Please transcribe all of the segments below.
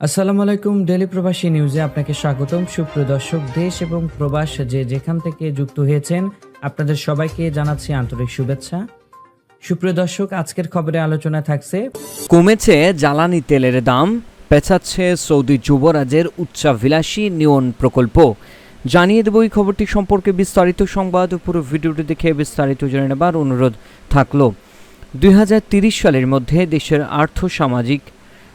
আসসালামু আলাইকুম ডেলি প্রবাসী নিউজে আপনাকে স্বাগতম। সুপ্রিয় দর্শক, দেশ এবং প্রবাস যে যেখান থেকে যুক্ত হয়েছেন, আপনাদের সবাইকে জানাচ্ছি আন্তরিক শুভেচ্ছা। সুপ্রিয় দর্শক, আজকের খবরে আলোচনা থাকছে, কমেছে জ্বালানি তেলের দাম পেছাচ্ছে সৌদি যুবরাজের উচ্চাভিলাষী নিয়ন প্রকল্প। জানিয়ে দেব এই খবরটি সম্পর্কে বিস্তারিত সংবাদ, পুরো ভিডিওটি দেখে বিস্তারিত জেনে নেবার অনুরোধ থাকল। দুই সালের মধ্যে দেশের আর্থ সামাজিক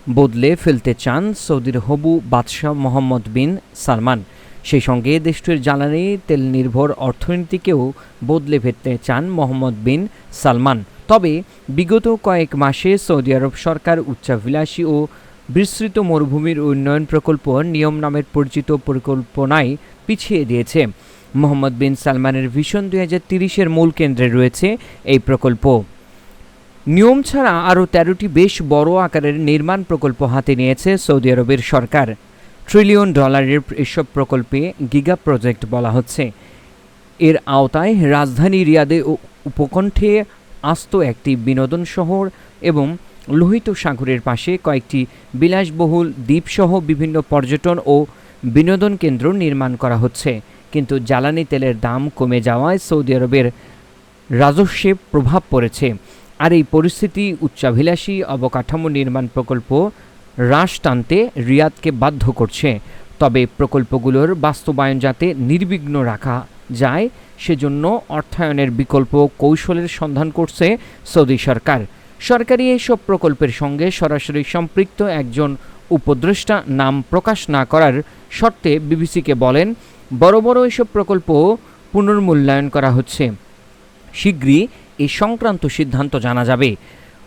বদলে ফেলতে চান সৌদির হবু বাদশাহ মোহাম্মদ বিন সালমান। সেই সঙ্গে দেশটির জ্বালানি, তেল নির্ভর অর্থনীতিকেও বদলে ফেলতে চান মোহাম্মদ বিন সালমান। তবে বিগত কয়েক মাসে সৌদি আরব সরকার উচ্চাভিলাষী ও বিস্তৃত মরুভূমির উন্নয়ন প্রকল্প নিয়ম নামের পরিচিত পরিকল্পনায় পিছিয়ে দিয়েছে। মোহাম্মদ বিন সালমানের ভিশন দুই হাজার তিরিশের মূল কেন্দ্রে রয়েছে এই প্রকল্প। নিয়ম ছাড়া আরও তেরোটি বেশ বড় আকারের নির্মাণ প্রকল্প হাতে নিয়েছে সৌদি আরবের সরকার। ট্রিলিয়ন ডলারের এসব প্রকল্পে গিগা প্রজেক্ট বলা হচ্ছে। এর আওতায় রাজধানী রিয়াদে উপকণ্ঠে আস্ত একটি বিনোদন শহর এবং লোহিত সাগরের পাশে কয়েকটি বিলাসবহুল দ্বীপসহ বিভিন্ন পর্যটন ও বিনোদন কেন্দ্র নির্মাণ করা হচ্ছে। কিন্তু জ্বালানি তেলের দাম কমে যাওয়ায় সৌদি আরবের রাজস্বে প্রভাব পড়েছে। আর এই পরিস্থিতি উচ্চাভিলাষী অবকাঠামো নির্মাণ প্রকল্প হ্রাস টানতে রিয়াদকে বাধ্য করছে। তবে প্রকল্পগুলোর বাস্তবায়ন যাতে নির্বিঘ্ন রাখা যায়, সেজন্য অর্থায়নের বিকল্প কৌশলের সন্ধান করছে সৌদি সরকার। সরকারি এইসব প্রকল্পের সঙ্গে সরাসরি সম্পৃক্ত একজন উপদেষ্টা নাম প্রকাশ না করার শর্তে বিবিসিকে বলেন, বড় বড় এসব প্রকল্প পুনর্মূল্যায়ন করা হচ্ছে। শীঘ্রই এই সংক্রান্ত সিদ্ধান্ত জানা যাবে।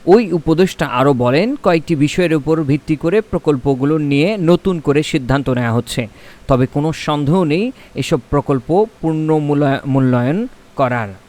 ওই উপদেষ্টা আরও বলেন, কয়েকটি বিষয়ের উপর ভিত্তি করে প্রকল্পগুলো নিয়ে নতুন করে সিদ্ধান্ত নেওয়া হচ্ছে। তবে কোনো সন্দেহ নেই, এসব প্রকল্প পূর্ণ মূল্যায়ন করার।